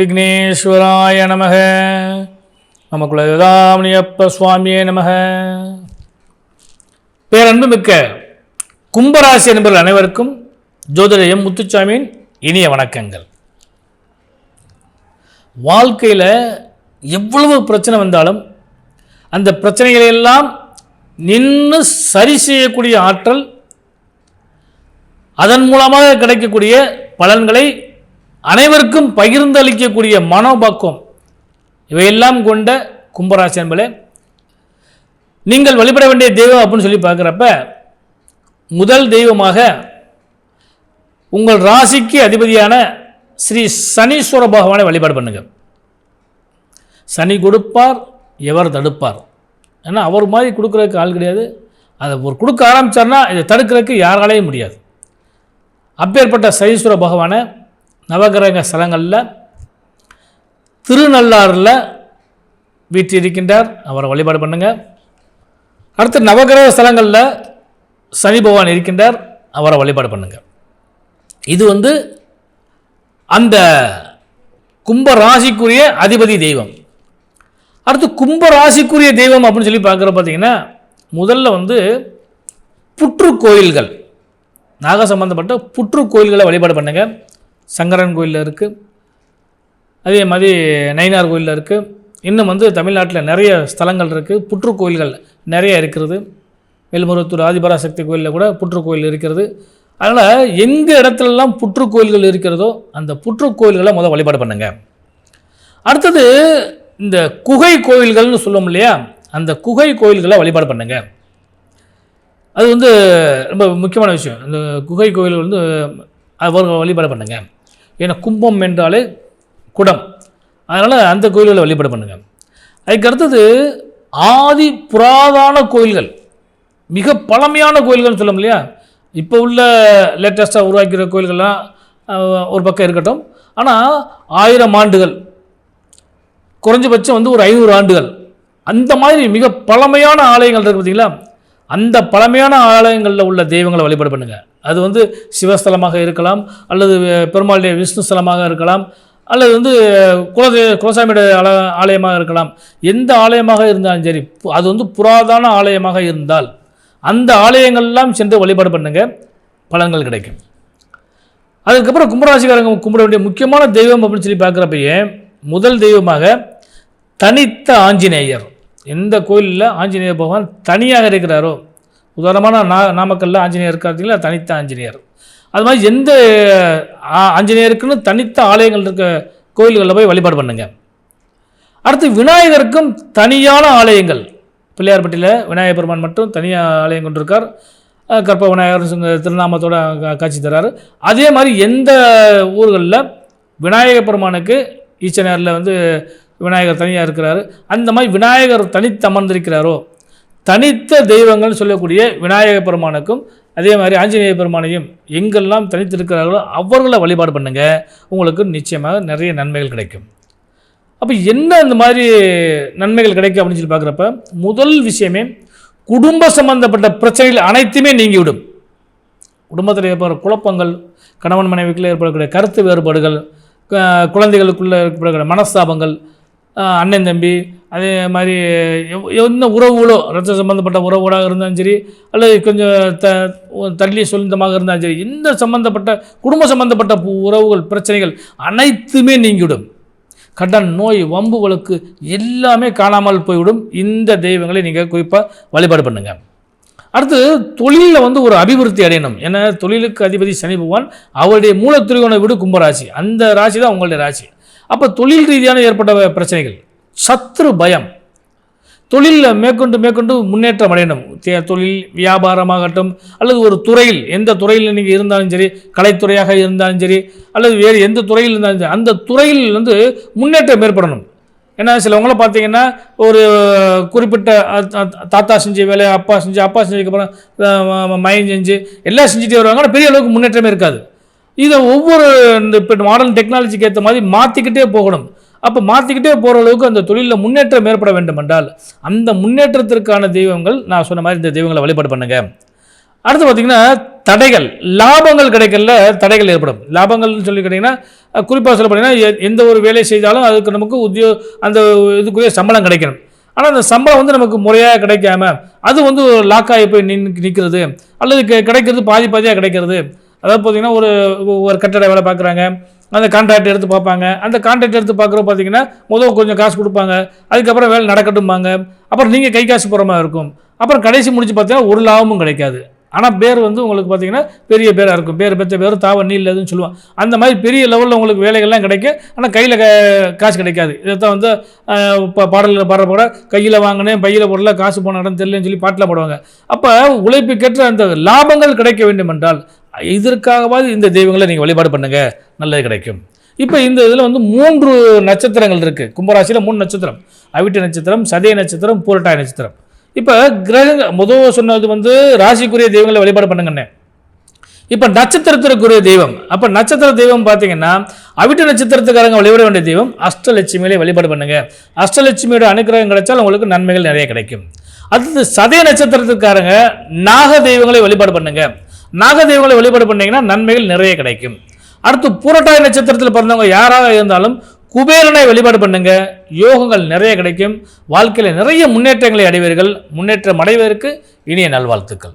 விக்னேஸ்வராய நமக. நம குலதாமணியப்ப சுவாமியே நமக. பேரன்பு மிக்க கும்பராசி என்பவர்கள் அனைவருக்கும் ஜோதிடயம் முத்துச்சாமியின் இனிய வணக்கங்கள். வாழ்க்கையில் எவ்வளவு பிரச்சனை வந்தாலும் அந்த பிரச்சனைகளையெல்லாம் நின்று சரி செய்யக்கூடிய ஆற்றல் அதன் மூலமாக கிடைக்கக்கூடிய பலன்களை அனைவருக்கும் பகிர்ந்தளிக்கக்கூடிய மனோபாக்கம். இவையெல்லாம் கொண்ட கும்பராசி என்பதே நீங்கள் வழிபட வேண்டிய தெய்வம் அப்படின்னு சொல்லி பார்க்குறப்ப முதல் தெய்வமாக உங்கள் ராசிக்கு அதிபதியான ஸ்ரீ சனீஸ்வர பகவானை வழிபாடு பண்ணுங்கள் சனி கொடுப்பார் எவர் தடுப்பார். ஏன்னா அவர் மாதிரி கொடுக்குறதுக்கு ஆள் கிடையாது. அதை ஒரு கொடுக்க ஆரம்பித்தார்னா இதை தடுக்கிறதுக்கு யாராலையும் முடியாது. அப்பேற்பட்ட சனீஸ்வர பகவானை நவகிரக ஸ்தலங்களில் திருநள்ளாறில் வீற்றிருக்கின்றார். அவரை வழிபாடு பண்ணுங்கள் அடுத்து நவகிரக ஸ்தலங்களில் சனி பகவான் இருக்கின்றார். அவரை வழிபாடு பண்ணுங்கள் இது வந்து அந்த கும்ப ராசிக்குரிய அதிபதி தெய்வம். அடுத்து கும்ப ராசிக்குரிய தெய்வம் அப்படின்னு சொல்லி பார்க்குற பார்த்தீங்கன்னா முதல்ல வந்து புற்று கோயில்கள் நாக சம்பந்தப்பட்ட புற்று கோயில்களை வழிபாடு பண்ணுங்கள் சங்கரன் கோயிலில் இருக்குது அதே மாதிரி நயினார் கோயிலில் இருக்குது இன்னும் வந்து தமிழ்நாட்டில் நிறைய ஸ்தலங்கள் இருக்குது புற்று கோயில்கள் நிறைய இருக்கிறது. மேல்மருவத்தூர் ஆதிபராசக்தி கோயிலில் கூட புற்று கோயில் இருக்கிறது. அதனால் எங்கே இடத்துலலாம் புற்று கோயில்கள் இருக்கிறதோ அந்த புற்று கோயில்களை முதல் வழிபாடு பண்ணுங்கள் அடுத்தது இந்த குகை கோயில்கள்னு சொல்லுவோம் இல்லையா? அந்த குகை கோயில்களை வழிபாடு பண்ணுங்கள் அது வந்து ரொம்ப முக்கியமான விஷயம். இந்த குகை கோயில் வந்து அவர் வழிபாடு பண்ணுங்கள் ஏன்னா கும்பம் என்றாலே குடம். அதனால் அந்த கோயில்களை வழிபாடு பண்ணுங்க. அதுக்கு அடுத்தது ஆதி புராதான கோயில்கள். மிக பழமையான கோயில்கள்னு சொல்லும் இல்லையா இப்போ உள்ள லேட்டஸ்ட்டாக உருவாக்கிற கோயில்கள்லாம் ஒரு பக்கம் இருக்கட்டும். ஆனால் ஆயிரம் ஆண்டுகள். குறைஞ்சபட்சம் வந்து ஒரு ஐநூறு ஆண்டுகள். அந்த மாதிரி மிக பழமையான ஆலயங்கள் இருக்குது பார்த்தீங்களா அந்த பழமையான ஆலயங்களில் உள்ள தெய்வங்களை வழிபாடு பண்ணுங்கள் அது வந்து சிவஸ்தலமாக இருக்கலாம் அல்லது பெருமாளுடைய விஷ்ணு ஸ்தலமாக இருக்கலாம் அல்லது வந்து குலதே குலசாமியோட ஆல ஆலயமாக இருக்கலாம். எந்த ஆலயமாக இருந்தாலும் சரி அது வந்து புராதான ஆலயமாக இருந்தால் அந்த ஆலயங்கள்லாம் சென்று வழிபாடு பண்ணுங்க பலன்கள் கிடைக்கும். அதுக்கப்புறம் கும்பராசிக்காரங்க கும்பிட வேண்டிய முக்கியமான தெய்வம் அப்படின்னு சொல்லி பார்க்குறப்பயே முதல் தெய்வமாக தனித்த ஆஞ்சநேயர். எந்த கோயிலில் ஆஞ்சநேயர் பகவான் தனியாக இருக்கிறாரோ உதாரணமான நா நாமக்கல்ல ஆஞ்சநேயர் இருக்காருங்களா? தனித்த ஆஞ்சநேயர். அது மாதிரி எந்த ஆஞ்சநேயருக்குன்னு தனித்த ஆலயங்கள் இருக்க கோயில்களில் போய் வழிபாடு பண்ணுங்க. அடுத்து விநாயகருக்கும் தனியான ஆலயங்கள். பிள்ளையார்பட்டியில் விநாயகர் பெருமான் மட்டும் தனியாக ஆலயம் கொண்டிருக்கார். கற்ப விநாயகர் சுங்க திருநாமத்தோட காட்சி தராரு. அதே மாதிரி எந்த ஊர்களில் விநாயகர் பெருமானுக்கு ஈச்சனாரில் வந்து விநாயகர் தனியாக இருக்கிறாரு. அந்த மாதிரி விநாயகர் தனித்து அமர்ந்திருக்கிறாரோ தனித்த தெய்வங்கள்னு சொல்லக்கூடிய விநாயக பெருமானுக்கும் அதே மாதிரி ஆஞ்சநேய பெருமானையும் எங்கெல்லாம் தனித்திருக்கிறார்களோ அவர்களை வழிபாடு பண்ணுங்கள் உங்களுக்கு நிச்சயமாக நிறைய நன்மைகள் கிடைக்கும். அப்போ என்ன இந்த மாதிரி நன்மைகள் கிடைக்கும் அப்படின்னு சொல்லி பார்க்குறப்ப முதல் விஷயமே குடும்ப சம்பந்தப்பட்ட பிரச்சனைகள் அனைத்துமே நீங்கிவிடும். குடும்பத்தில் ஏற்படுற குழப்பங்கள் கணவன் மனைவிக்குள்ளே ஏற்படக்கூடிய கருத்து வேறுபாடுகள் குழந்தைகளுக்குள்ளே ஏற்படக்கூடிய மனஸ்தாபங்கள் அண்ணன் தம்பி அதே மாதிரி எவ்- என்ன உறவுகளோ ரத்த சம்மந்தப்பட்ட உறவுகளாக இருந்தாலும் சரி அல்லது கொஞ்சம் த தள்ளி சொந்தமாக இருந்தாலும் சரி இந்த சம்மந்தப்பட்ட குடும்ப சம்மந்தப்பட்ட உறவுகள் பிரச்சனைகள் அனைத்துமே நீங்கிவிடும். கடன் நோய் வம்பு வழக்கு எல்லாமே காணாமல் போய்விடும். இந்த தெய்வங்களை நீங்கள் குறிப்பாக வழிபாடு பண்ணுங்கள் அடுத்து தொழிலில் வந்து ஒரு அபிவிருத்தி அடையணும். ஏன்னா தொழிலுக்கு அதிபதி சனி பகவான் அவருடைய மூலத்திருவனை விடு கும்பராசி. அந்த ராசி தான் உங்களுடைய ராசி. அப்போ தொழில் ரீதியான ஏற்பட்ட பிரச்சனைகள். சத்ரு பயம். தொழிலில் மேற்கொண்டு மேற்கொண்டு முன்னேற்றம் அடையணும். தொழில் வியாபாரமாகட்டும் அல்லது ஒரு துறையில் எந்த துறையில் நீங்கள் இருந்தாலும் சரி கலைத்துறையாக இருந்தாலும் சரி அல்லது வேறு எந்த துறையில் இருந்தாலும் சரி அந்த துறையில் வந்து முன்னேற்றம் ஏற்படணும். ஏன்னா சிலவங்கள பார்த்தீங்கன்னா ஒரு குறிப்பிட்ட தாத்தா செஞ்ச வேலையை அப்பா செஞ்சு அப்பா செஞ்சதுக்கப்புறம் மயன் செஞ்சு எல்லாம் செஞ்சுட்டே வருவாங்க. ஆனால் பெரிய அளவுக்கு முன்னேற்றமே இருக்காது. இதை ஒவ்வொரு இந்த இப்போ மாடர்ன் டெக்னாலஜிக்கு ஏற்ற மாதிரி மாற்றிக்கிட்டே போகணும். அப்போ மாற்றிக்கிட்டே போகிற அளவுக்கு அந்த தொழிலில் முன்னேற்றம் ஏற்பட வேண்டும் என்றால் அந்த முன்னேற்றத்திற்கான தெய்வங்கள் நான் சொன்ன மாதிரி இந்த தெய்வங்களை வழிபாடு பண்ணுங்க. அடுத்து பார்த்தீங்கன்னா தடைகள். லாபங்கள் கிடைக்கல தடைகள் ஏற்படும். லாபங்கள்னு சொல்லி கேட்டிங்கன்னா குறிப்பாக சொல்ல போனீங்கன்னா எந்த ஒரு வேலை செய்தாலும் அதுக்கு நமக்கு உத்தியோ அந்த இதுக்குரிய சம்பளம் கிடைக்கணும். ஆனால் அந்த சம்பளம் வந்து நமக்கு முறையாக கிடைக்காம அது வந்து ஒரு லாக்காகி போய் நின் நிற்கிறது அல்லது கிடைக்கிறது பாதி பாதியாக கிடைக்கிறது. அதாவது பார்த்தீங்கன்னா ஒரு ஒரு கட்டட வேலை பார்க்குறாங்க அந்த கான்ட்ராக்ட் எடுத்து பார்ப்பாங்க. அந்த கான்ட்ராக்ட் எடுத்து பார்க்குறப்ப பார்த்தீங்கன்னா முதல் கொஞ்சம் காசு கொடுப்பாங்க அதுக்கப்புறம் வேலை நடக்கட்டும்பாங்க. அப்புறம் நீங்கள் கை காசு போகிற மாதிரி இருக்கும். அப்புறம் கடைசி முடிச்சு பார்த்தீங்கன்னா ஒரு லாபமும் கிடைக்காது. ஆனால் பேர் வந்து உங்களுக்கு பார்த்தீங்கன்னா பெரிய பேராக இருக்கும். பேர் பெற்ற பேர் தாவ நீல்லதுன்னு சொல்லுவாங்க. அந்த மாதிரி பெரிய லெவலில் உங்களுக்கு வேலைகள்லாம் கிடைக்கும். ஆனால் கையில் காசு கிடைக்காது. இதைத்தான் வந்து இப்போ பாடலில் பாடுற கூட கையில் வாங்கினேன் பையில் போடல காசு போன இடம் தெரியலன்னு சொல்லி பாட்டில் போடுவாங்க. அப்போ உழைப்புக்கேற்ற அந்த லாபங்கள் கிடைக்க வேண்டும் என்றால் இதற்காகவாது இந்த தெய்வங்களை நீங்கள் வழிபாடு பண்ணுங்கள் நல்லது கிடைக்கும். இப்போ இந்த இதில் வந்து மூன்று நட்சத்திரங்கள் இருக்குது கும்பராசியில் மூணு நட்சத்திரம். அவிட்ட நட்சத்திரம் சதய நட்சத்திரம் பூரட்டாய நட்சத்திரம். இப்போ கிரகங்க முதல் சொன்னது வந்து ராசிக்குரிய தெய்வங்களை வழிபாடு பண்ணுங்கண்ணே. இப்போ நட்சத்திரத்திற்குரிய தெய்வம். அப்போ நட்சத்திர தெய்வம் பார்த்தீங்கன்னா அவிட்ட நட்சத்திரத்துக்காரங்க வழிபட வேண்டிய தெய்வம் அஷ்டலட்சுமியிலே வழிபாடு பண்ணுங்க. அஷ்டலட்சுமியோட அனுக்கிரகம் கிடைச்சால் உங்களுக்கு நன்மைகள் நிறைய கிடைக்கும். அடுத்தது சதய நட்சத்திரத்துக்காரங்க நாக தெய்வங்களை வழிபாடு பண்ணுங்க. நாக தெய்வங்களை வழிபாடு பண்ணீங்கன்னா நன்மைகள் நிறைய கிடைக்கும். அடுத்து பூரட்டாய நட்சத்திரத்தில் பிறந்தவங்க யாராக இருந்தாலும் குபேரனை வழிபாடு பண்ணுங்க. யோகங்கள் நிறைய கிடைக்கும். வாழ்க்கையில் நிறைய முன்னேற்றங்களை அடைவீர்கள். முன்னேற்றம் அடைவதற்கு இனிய நல்வாழ்த்துக்கள்.